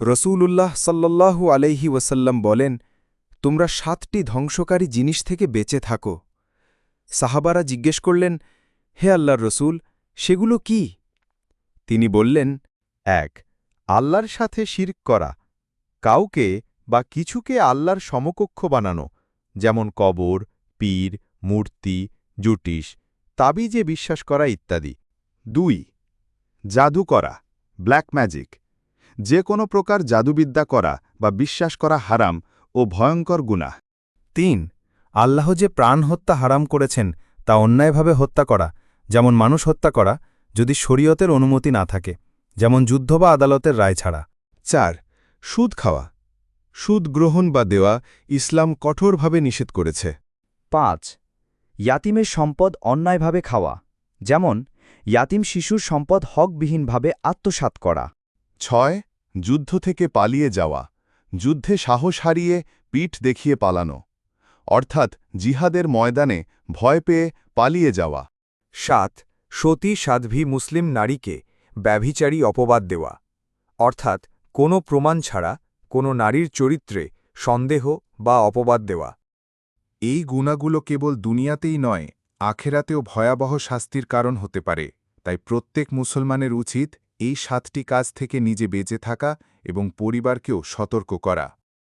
রসূলুল্লাহ সাল্লাল্লাহু আলাইহি ওয়াসাল্লাম বলেন, তোমরা সাতটি ধ্বংসকারী জিনিস থেকে বেঁচে থাকো। সাহাবারা জিজ্ঞেস করলেন, হে আল্লাহর রসূল, সেগুলো কি? তিনি বললেন, এক, আল্লাহর সাথে শির্ক করা। কাউকে বা কিছুকে আল্লাহর সমকক্ষ বানানো, যেমন কবর, পীর, মূর্তি জুটিস তাবিজে বিশ্বাস করা ইত্যাদি। দুই, জাদু করা, ব্ল্যাক ম্যাজিক। যে কোনো প্রকার জাদুবিদ্যা করা বা বিশ্বাস করা হারাম ও ভয়ঙ্কর গুনাহ। তিন, আল্লাহ যে প্রাণ হত্যা হারাম করেছেন, তা অন্যায়ভাবে হত্যা করা, যেমন মানুষ হত্যা করা, যদি শরীয়তের অনুমতি না থাকে, যেমন যুদ্ধ বা আদালতের রায় ছাড়া। চার, সুদ খাওয়া, সুদ গ্রহণ বা দেওয়া ইসলাম কঠোরভাবে নিষেধ করেছে। পাঁচ, ইয়াতিমের সম্পদ অন্যায়ভাবে খাওয়া, যেমন ইয়াতিম শিশুর সম্পদ হকবিহীনভাবে আত্মসাৎ করা। ছয়, যুদ্ধ থেকে পালিয়ে যাওয়া। যুদ্ধে সাহস হারিয়ে পিঠ দেখিয়ে পালানো। অর্থাৎ জিহাদের ময়দানে ভয় পেয়ে পালিয়ে যাওয়া। সাত, সতী সাধ্বী মুসলিম নারীকে ব্যভিচারী অপবাদ দেওয়া। অর্থাৎ কোনো প্রমাণ ছাড়া কোনো নারীর চরিত্রে সন্দেহ বা অপবাদ দেওয়া। এই গুণাগুলো কেবল দুনিয়াতেই নয়, আখেরাতেও ভয়াবহ শাস্তির কারণ হতে পারে। তাই প্রত্যেক মুসলমানের উচিত এই সাতটি কাজ থেকে নিজে বেঁচে থাকা এবং পরিবারকেও সতর্ক করা।